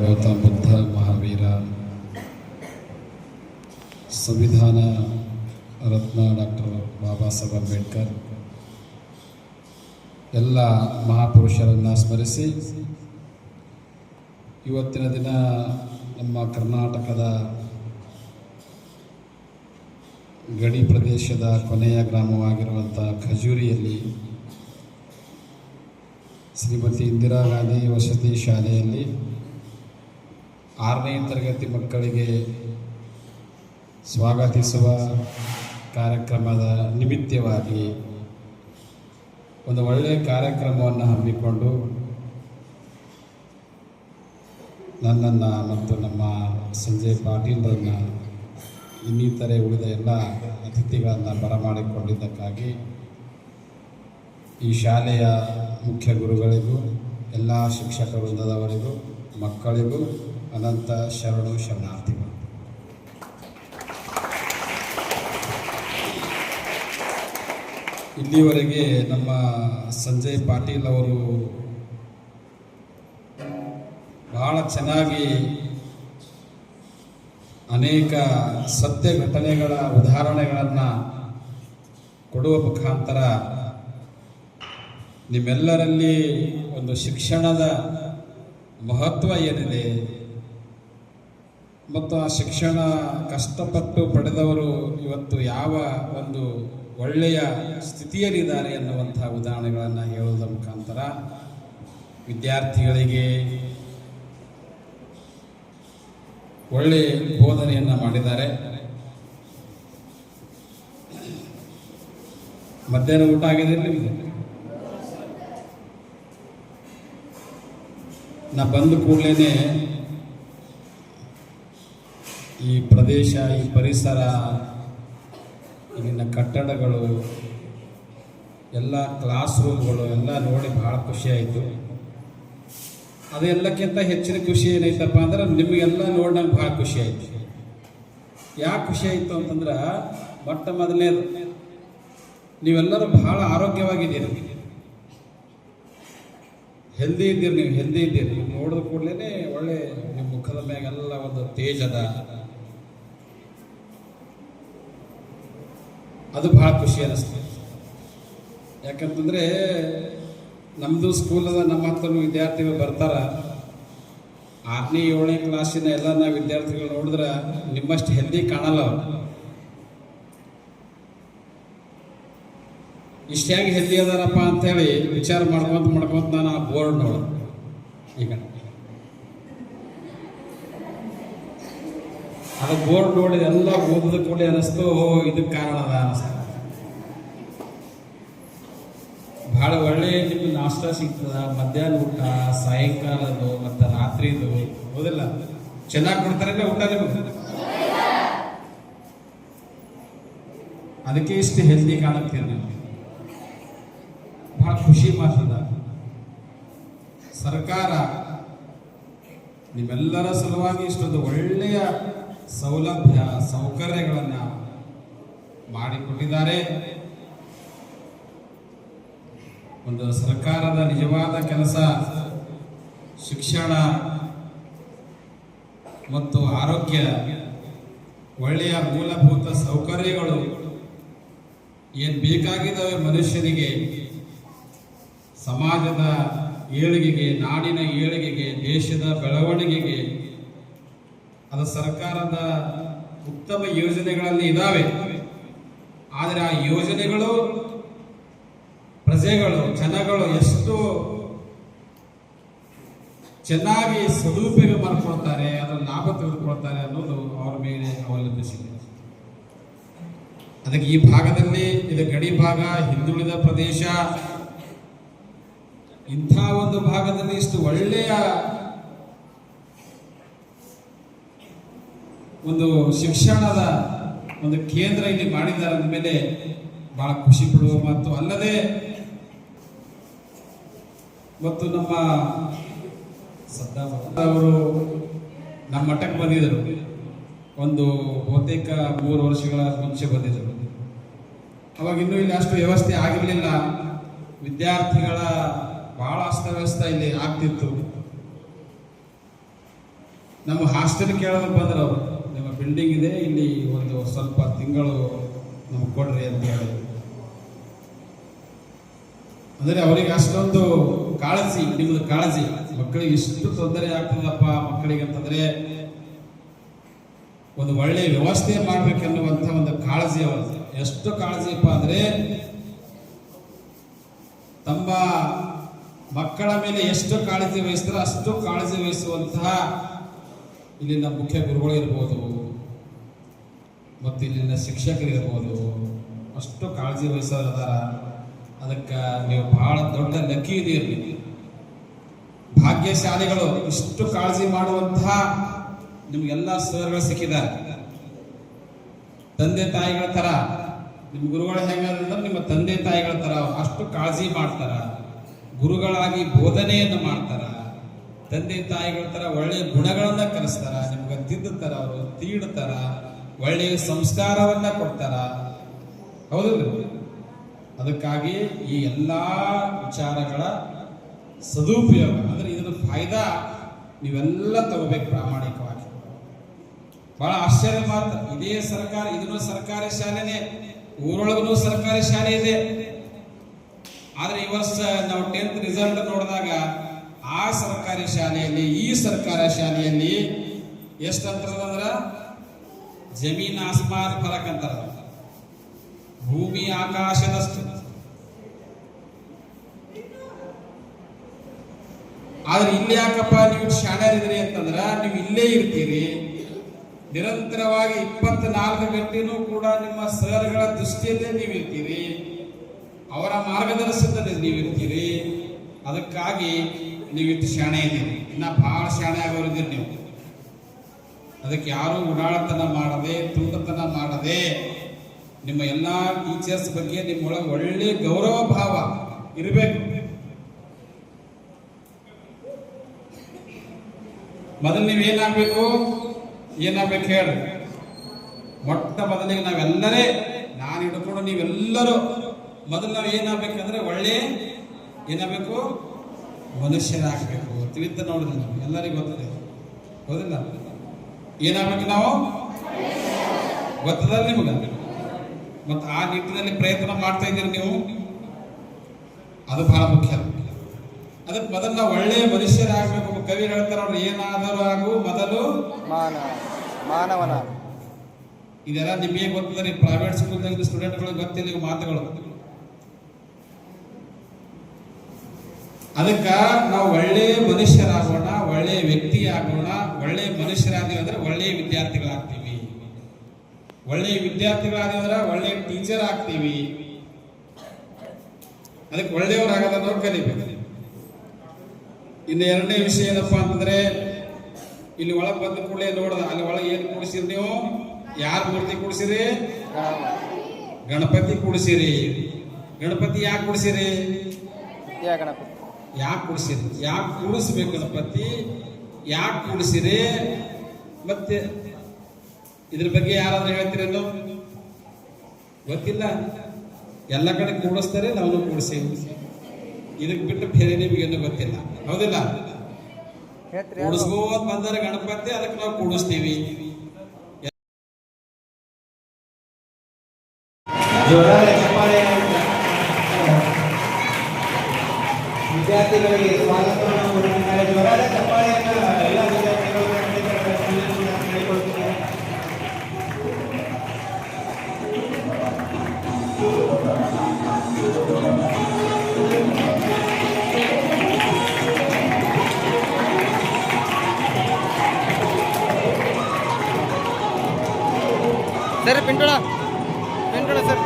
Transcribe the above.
ಗೌತಮ ಬುದ್ಧ ಮಹಾವೀರ, ಸಂವಿಧಾನ ರತ್ನ ಡಾಕ್ಟರ್ ಬಾಬಾ ಸಾಹೇಬ್ ಅಂಬೇಡ್ಕರ್, ಎಲ್ಲ ಮಹಾಪುರುಷರನ್ನು ಸ್ಮರಿಸಿ ಇವತ್ತಿನ ದಿನ ನಮ್ಮ ಕರ್ನಾಟಕದ ಗಡಿ ಪ್ರದೇಶದ ಕೊನೆಯ ಗ್ರಾಮವಾಗಿರುವಂಥ ಖಜೂರಿಯಲ್ಲಿ ಶ್ರೀಮತಿ ಇಂದಿರಾ ಗಾಂಧಿ ವಸತಿ ಶಾಲೆಯಲ್ಲಿ ಆರನೇ ತರಗತಿ ಮಕ್ಕಳಿಗೆ ಸ್ವಾಗತಿಸುವ ಕಾರ್ಯಕ್ರಮದ ನಿಮಿತ್ತವಾಗಿ ಒಂದು ಒಳ್ಳೆಯ ಕಾರ್ಯಕ್ರಮವನ್ನು ಹಮ್ಮಿಕೊಂಡು ನನ್ನನ್ನು ಮತ್ತು ನಮ್ಮ ಸಂಜಯ್ ಪಾಟೀಲ್ರನ್ನು ಇನ್ನಿತರೆ ಉಳಿದ ಎಲ್ಲ ಅತಿಥಿಗಳನ್ನು ಬರಮಾಡಿಕೊಂಡಿದ್ದಕ್ಕಾಗಿ ಈ ಶಾಲೆಯ ಮುಖ್ಯ ಗುರುಗಳಿಗೂ, ಎಲ್ಲ ಶಿಕ್ಷಕ ವೃಂದದವರಿಗೂ ಮಕ್ಕಳಿಗೂ ಅನಂತ ಶರಣು ಶರಣಾರ್ಥಿಗಳು. ಇಲ್ಲಿವರೆಗೆ ನಮ್ಮ ಸಂಜಯ್ ಪಾಟೀಲ್ ಅವರು ಬಹಳ ಚೆನ್ನಾಗಿ ಅನೇಕ ಸತ್ಯ ಘಟನೆಗಳ ಉದಾಹರಣೆಗಳನ್ನು ಕೊಡುವ ಮುಖಾಂತರ ನಿಮ್ಮೆಲ್ಲರಲ್ಲಿ ಒಂದು ಶಿಕ್ಷಣದ ಮಹತ್ವ ಏನಿದೆ ಮತ್ತು ಆ ಶಿಕ್ಷಣ ಕಷ್ಟಪಟ್ಟು ಪಡೆದವರು ಇವತ್ತು ಯಾವ ಒಂದು ಒಳ್ಳೆಯ ಸ್ಥಿತಿಯಲ್ಲಿದ್ದಾರೆ ಎನ್ನುವಂಥ ಉದಾಹರಣೆಗಳನ್ನು ಹೇಳುವುದರ ಮುಖಾಂತರ ವಿದ್ಯಾರ್ಥಿಗಳಿಗೆ ಒಳ್ಳೆ ಬೋಧನೆಯನ್ನು ಮಾಡಿದ್ದಾರೆ. ಮಧ್ಯಾಹ್ನ ಊಟ ಆಗಿದೆ ನಿಮಗೆ? ನಾ ಬಂದ ಕೂಡಲೇ ಈ ಪ್ರದೇಶ, ಈ ಪರಿಸರ, ಇಲ್ಲಿನ ಕಟ್ಟಡಗಳು, ಎಲ್ಲ ಕ್ಲಾಸ್ ರೂಮ್ಗಳು ಎಲ್ಲ ನೋಡಿ ಭಾಳ ಖುಷಿ ಆಯಿತು. ಅದೆಲ್ಲಕ್ಕಿಂತ ಹೆಚ್ಚಿನ ಖುಷಿ ಏನೈತಪ್ಪ ಅಂದ್ರೆ ನಿಮಗೆಲ್ಲ ನೋಡಿದಂಗೆ ಭಾಳ ಖುಷಿ ಆಯ್ತು. ಯಾಕೆ ಖುಷಿ ಆಯಿತು ಅಂತಂದ್ರೆ ಮೊಟ್ಟ ಮೊದಲನೇದು ನೀವೆಲ್ಲರೂ ಬಹಳ ಆರೋಗ್ಯವಾಗಿದ್ದೀರಿ. ಹೆಲ್ದಿ ಇದ್ದೀರಿ ನೀವು ಹೆಲ್ದಿ ಇದ್ದೀರಿ. ನೋಡಿದ ಕೂಡಲೇ ಒಳ್ಳೆ ನಿಮ್ಮ ಮುಖದ ಮ್ಯಾಗೆಲ್ಲ ಒಂದು ತೇಜದ ಬಹಳ ಖುಷಿ ಅನಿಸ್ತು. ಯಾಕಂತಂದ್ರೆ ನಮ್ಮದು ಸ್ಕೂಲದ ನಮ್ಮ ಹತ್ರನೂ ವಿದ್ಯಾರ್ಥಿಗಳು ಬರ್ತಾರ. ಆರನೇ, ಏಳನೇ ಕ್ಲಾಸಿನ ಎಲ್ಲ ನಾವು ವಿದ್ಯಾರ್ಥಿಗಳು ನೋಡಿದ್ರೆ ನಿಮ್ಮಷ್ಟು ಹೆಲ್ದಿ ಕಾಣಲ್ಲ ಅವ್ರು. ಇಷ್ಟಾಗಿ ಹೆಲ್ದಿ ಅದಾರಪ್ಪ ಅಂತೇಳಿ ವಿಚಾರ ಮಾಡ್ಕೊಂತ ಮಾಡ್ಕೊಂತ ನಾನು ಆ ಬೋರ್ಡ್ ನೋಡ ಈಗ ಅದು ಬೋರ್ಡ್ ನೋಡಿ ಎಲ್ಲ ಓದಿದ ಕೂಡಲೇ ಅನಿಸ್ತು ಓ ಇದಕ್ಕೆ ಕಾರಣ ಅದ ಅನಿಸ್ತು. ಭಾಳ ಒಳ್ಳೆ ನಿಮ್ಗೆ ನಾಷ್ಟ ಸಿಗ್ತದ, ಮಧ್ಯಾಹ್ನ ಊಟ ಸಾಯಂಕಾಲದು ಮತ್ತು ರಾತ್ರಿದು, ಹೌದಿಲ್ಲ? ಚೆನ್ನಾಗಿ ಕೊಡ್ತಾರಲ್ಲ ಊಟ ಅದಕ್ಕೆ ಇಷ್ಟು ಹೆಲ್ದಿ ಕಾಣುತ್ತೀರ ನೀವು ಬಹಳ ಖುಷಿ ಮಾತದ. ಸರ್ಕಾರ, ನಿಮ್ಮೆಲ್ಲರ ಸಲುವಾಗಿ ಇಷ್ಟೊಂದು ಒಳ್ಳೆಯ ಸೌಲಭ್ಯ, ಸೌಕರ್ಯಗಳನ್ನು ಮಾಡಿಕೊಟ್ಟಿದ್ದಾರೆ. ಒಂದು ಸರ್ಕಾರದ ನಿಜವಾದ ಕೆಲಸ ಶಿಕ್ಷಣ ಮತ್ತು ಆರೋಗ್ಯ, ಒಳ್ಳೆಯ ಮೂಲಭೂತ ಸೌಕರ್ಯಗಳು ಏನು ಬೇಕಾಗಿದ್ದಾವೆ ಮನುಷ್ಯನಿಗೆ, ಸಮಾಜದ ಏಳಿಗೆಗೆ, ನಾಡಿನ ಏಳಿಗೆಗೆ, ದೇಶದ ಬೆಳವಣಿಗೆಗೆ ಅದು ಸರ್ಕಾರದ ಉತ್ತಮ ಯೋಜನೆಗಳಲ್ಲಿ ಇದ್ದಾವೆ ಆದರೆ ಆ ಯೋಜನೆಗಳು, ಪ್ರಜೆಗಳು, ಜನಗಳು ಎಷ್ಟು ಚೆನ್ನಾಗಿ ಸದುಪಯೋಗ ಮಾಡ್ಕೊಳ್ತಾರೆ ಅದರ ಲಾಭ ತೆಗೆದುಕೊಳ್ತಾರೆ ಅನ್ನೋದು ಅವರ ಮೇಲೆ ಅವಲಂಬಿಸಿದೆ. ಅದಕ್ಕೆ ಈ ಭಾಗದಲ್ಲಿ ಇದು ಗಡಿ ಭಾಗ, ಹಿಂದುಳಿದ ಪ್ರದೇಶ, ಇಂಥ ಒಂದು ಭಾಗದಲ್ಲಿ ಇಷ್ಟು ಒಳ್ಳೆಯ ಒಂದು ಶಿಕ್ಷಣದ ಒಂದು ಕೇಂದ್ರ ಇಲ್ಲಿ ಮಾಡಿದ್ದಾರೆ ಅಂದಮೇಲೆ ಬಹಳ ಖುಷಿ ಪಡುವ ಮತ್ತು ಅಲ್ಲದೆ ಮತ್ತು ನಮ್ಮ ಸದ್ದಾಂ ಅವರು ನಮ್ಮ ಮಠಕ್ಕೆ ಬಂದಿದ್ದರು. ಒಂದು ಬಹುತೇಕ ಮೂರು ವರ್ಷಗಳ ಮುಂಚೆ ಬಂದಿದ್ದರು. ಅವಾಗ ಇನ್ನೂ ಇಲ್ಲಿ ಅಷ್ಟು ವ್ಯವಸ್ಥೆ ಆಗಿರಲಿಲ್ಲ. ವಿದ್ಯಾರ್ಥಿಗಳ ಭಾಳ ಅಸ್ತವ್ಯಸ್ತ ಇಲ್ಲಿ ಆಗ್ತಿತ್ತು. ನಮ್ಮ ಹಾಸ್ಟೆಲ್ ಕೇಳೋದು ಬಂದರು ಅವರು. ನಿಮ್ಮ ಬಿಲ್ಡಿಂಗ್ ಇದೆ, ಇಲ್ಲಿ ಒಂದು ಸ್ವಲ್ಪ ತಿಂಗಳು ನಮ್ಗೆ ಕೊಡ್ರಿ ಅಂತ ಹೇಳಿ. ಅಂದರೆ ಅವರಿಗೆ ಅಷ್ಟೊಂದು ಕಾಳಜಿ ನಿಮ್ಮದು ಕಾಳಜಿ. ಮಕ್ಕಳಿಗೆ ಇಷ್ಟು ತೊಂದರೆ ಆಗ್ತದಪ್ಪ, ಮಕ್ಕಳಿಗೆ ಅಂತಂದ್ರೆ ಒಂದು ಒಳ್ಳೆ ವ್ಯವಸ್ಥೆ ಮಾಡ್ಬೇಕೆನ್ನುವಂಥ ಒಂದು ಕಾಳಜಿ ಅವರದ್ದು. ಎಷ್ಟು ಕಾಳಜಿಯಪ್ಪ ಅಂದ್ರೆ, ತಮ್ಮ ಮಕ್ಕಳ ಮೇಲೆ ಎಷ್ಟು ಕಾಳಜಿ ವಹಿಸ್ತಾರೋ ಅಷ್ಟು ಕಾಳಜಿ ವಹಿಸುವಂತಹ ಇಲ್ಲಿನ ಮುಖ್ಯ ಗುರುಗಳು ಇರ್ಬೋದು. ಮತ್ತು ಇಲ್ಲಿನ ಶಿಕ್ಷಕರಿರ್ಬೋದು, ಅಷ್ಟು ಕಾಳಜಿ ವಹಿಸೋರು ಅದಕ್ಕೆ ನೀವು ಬಹಳ ದೊಡ್ಡ ಲಕ್ಕಿ ಇದೀರಿ. ಭಾಗ್ಯಶಾಲಿಗಳು ಇಷ್ಟು ಕಾಳಜಿ ಮಾಡುವಂತಹ ನಿಮ್ಗೆಲ್ಲ ಸರ್ಗಳು ಸಿಕ್ಕಿದ್ದಾರೆ. ತಂದೆ ತಾಯಿಗಳ ತರ ನಿಮ್ಮ ಗುರುಗಳು ಹೆಂಗಂದ್ರೆ ನಿಮ್ಮ ತಂದೆ ತಾಯಿಗಳ ತರ ಅಷ್ಟು ಕಾಳಜಿ ಮಾಡ್ತಾರ. ಗುರುಗಳಾಗಿ ಬೋಧನೆಯನ್ನು ಮಾಡ್ತಾರ. ತಂದೆ ತಾಯಿಗಳ ತರ ಒಳ್ಳೆಯ ಗುಣಗಳನ್ನ ಕಲಿಸ್ತಾರ. ನಿಮ್ಗೆ ತಿದ್ದುತ್ತಾರ ಅವರು ತೀಡ್ತಾರ. ಒಳ್ಳೆಯ ಸಂಸ್ಕಾರವನ್ನ ಕೊಡ್ತಾರ. ಹೌದು ಅದಕ್ಕಾಗಿ ಈ ಎಲ್ಲಾ ವಿಚಾರಗಳ ಸದುಪಯೋಗ, ಅಂದ್ರೆ ಇದರ ಫಾಯ್ದಾ ನೀವೆಲ್ಲ ತಗೋಬೇಕು ಪ್ರಾಮಾಣಿಕವಾಗಿ. ಬಹಳ ಆಶ್ಚರ್ಯ ಮಾತ್ರ. ಇದೇ ಸರ್ಕಾರ, ಇದನ್ನು ಸರ್ಕಾರಿ ಶಾಲೆನೇ ಊರೊಳಗೂ ಸರ್ಕಾರಿ ಶಾಲೆ ಇದೆ. ಆದ್ರೆ ಈ ವರ್ಷ ನಾವು ಟೆಂತ್ ರಿಸಲ್ಟ್ ನೋಡಿದಾಗ ಆ ಸರ್ಕಾರಿ ಶಾಲೆಯಲ್ಲಿ, ಈ ಸರ್ಕಾರಿ ಶಾಲೆಯಲ್ಲಿ ಎಷ್ಟು ಅಂತರ ಅಂದ್ರ ಜಮೀನ್ ಆಸ್ಮಾನ್ ಫಲಕ್ ಅಂತಾರ ಭೂಮಿ ಆಕಾಶದಷ್ಟು. ಆದ್ರೆ ಇಲ್ಲಿ ಯಾಕಪ್ಪ ನೀವು ಶಾಣ್ಯರಿದ್ರಿ ಅಂತಂದ್ರ ನೀವು ಇಲ್ಲೇ ಇರ್ತೀರಿ. ನಿರಂತರವಾಗಿ ಇಪ್ಪತ್ನಾಲ್ಕು ಗಂಟೆನೂ ಕೂಡ ನಿಮ್ಮ ಸರ್ಗಳ ದೃಷ್ಟಿಯಲ್ಲೇ ನೀವು ಇರ್ತೀರಿ. ಅವರ ಮಾರ್ಗದರ್ಶನದಲ್ಲಿ ನೀವು ಇರ್ತೀರಿ. ಅದಕ್ಕಾಗಿ ನೀವು ಇತ್ತು ಶಾಣೆ ಇದ್ದೀರಿ. ಇನ್ನ ಬಹಳ ಶಾಣೆ ಆಗೋರಿದ್ದೀರಿ ನೀವು. ಅದಕ್ಕೆ ಯಾರು ಉಡಾಳತನ ಮಾಡದೆ, ತೂಕತನ ಮಾಡದೆ, ನಿಮ್ಮ ಎಲ್ಲಾ ಟೀಚರ್ಸ್ ಬಗ್ಗೆ ನಿಮ್ಮೊಳಗೆ ಒಳ್ಳೆ ಗೌರವ ಭಾವ ಇರಬೇಕು. ಮೊದಲು ನೀವೇನಾಗಬೇಕು ಏನಾಗಬೇಕು? ಹೇಳಿ. ಮೊಟ್ಟ ಮೊದಲಿಗೆ ನಾವೆಲ್ಲರೇ, ನಾನು ಹಿಡ್ಕೊಂಡು ನೀವೆಲ್ಲರೂ ಮೊದಲು ನಾವು ಏನಾಗ್ಬೇಕಂದ್ರೆ ಒಳ್ಳೆ ಏನಾಗಬೇಕು? ಮನುಷ್ಯರಾಗಬೇಕು. ತಿಳಿತ ನೋಡಿದ್ರೆ ನಾವು. ಎಲ್ಲರಿಗೂ ಗೊತ್ತಿದೆ. ಹೌದಿಲ್ಲ? ಏನಾಗ್ಬೇಕು ನಾವು? ಗೊತ್ತದಲ್ಲ ನಿಮಗ ಮತ್ತು ಆ ನಿಟ್ಟಿನಲ್ಲಿ ಪ್ರಯತ್ನ ಮಾಡ್ತಾ ಇದ್ದೀರಿ ನೀವು? ಅದು ಬಹಳ ಮುಖ್ಯ. ಅದಕ್ಕೆ ಮೊದಲು ನಾವು ಒಳ್ಳೆಯ ಮನುಷ್ಯರಾಗಬೇಕು. ಕವಿ ಹೇಳ್ತಾರೆ ಅವ್ರು ಏನಾದರೂ ಆಗು ಮೊದಲು ಮಾನವ ಮಾನವನ. ಇದೆಲ್ಲ ನಿಮಗೆ ಗೊತ್ತಿದೆ. ಪ್ರೈವೇಟ್ ಸ್ಕೂಲ್ದಾಗ ಸ್ಟೂಡೆಂಟ್ಗಳಿಗೆ ಗೊತ್ತಿಲ್ಲ ಇವು ಮಾತುಗಳು. ಅದಕ್ಕ ನಾವು ಒಳ್ಳೆಯ ಮನುಷ್ಯರಾಗೋಣ ಒಳ್ಳೆಯ ವ್ಯಕ್ತಿ ಆಗೋಣ ಒಳ್ಳೆಯ ಮನುಷ್ಯರಾದೀವಿ ಅಂದ್ರೆ ಒಳ್ಳೆಯ ವಿದ್ಯಾರ್ಥಿಗಳಾಗ್ತೀವಿ. ಒಳ್ಳೆಯ ವಿದ್ಯಾರ್ಥಿಗಳಾದೀವಿ ಅಂದ್ರೆ ಒಳ್ಳೆಯ ಟೀಚರ್ ಆಗ್ತೀವಿ. ಅದಕ್ಕೆ ಒಳ್ಳೆಯವರಾಗೋದನ್ನು ಕಲಿಬೇಕು. ಇನ್ನು ಎರಡನೇ ವಿಷಯ ಏನಪ್ಪ ಅಂತಂದ್ರೆ, ಇಲ್ಲಿ ಒಳಗೆ ಬಂದ ಕೂಡಲೇ ನೋಡದ ಅಲ್ಲಿ ಒಳಗೆ ಏನು ಕೂಡಿಸಿರಿ ನೀವು? ಯಾರ ಮೂರ್ತಿ ಕೂಡಿಸಿರಿ? ಗಣಪತಿ ಕೂಡಿಸಿರಿ. ಗಣಪತಿ ಯಾಕೆ ಕೂಡಿಸಿರಿ? ಗಣಪತಿ? ಯಾಕೆ ಕೂಡಿಸಿರಿ ಯಾಕೆ ಕೂಡಿಸ್ಬೇಕು ಗಣಪತಿ ಯಾಕೆ ಕೂಡಿಸಿರಿ? ಮತ್ತೆ ಇದ್ರ ಬಗ್ಗೆ ಯಾರಾದ್ರೂ ಹೇಳ್ತೀರೇನು ಗೊತ್ತಿಲ್ಲ. ಎಲ್ಲ ಕಡೆ ಕೂಡಿಸ್ತಾರೆ ನಾವು ಕೂಡಿಸಿ. ಇದಕ್ಕೆ ಬಿಟ್ಟು ಬೇರೆ ನಿಮಗೇನು ಗೊತ್ತಿಲ್ಲ. ಹೌದಿಲ್ಲ? ಕೂಡಿಸ್ಕೋದ್ ಬಂದರೆ ಗಣಪತಿ ಅದಕ್ಕೆ ನಾವು ಕೂಡಿಸ್ತೀವಿ. ಜೋರಾದ ವಿದ್ಯಾರ್ಥಿಗಳಿಗೆ ಸ್ವಾಗತವನ್ನು ಕೊಡುತ್ತಾರೆ ಜೋರಾದ ಚಪ್ಪಾಳೆಯನ್ನು ಎಲ್ಲ ವಿದ್ಯಾರ್ಥಿಗಳು ಮಾಡಿಕೊಳ್ತಿದ್ದಾರೆ ಸರ್ ಪಿಂಟೋಳ ಪಿಂಟೋಳ ಸರ್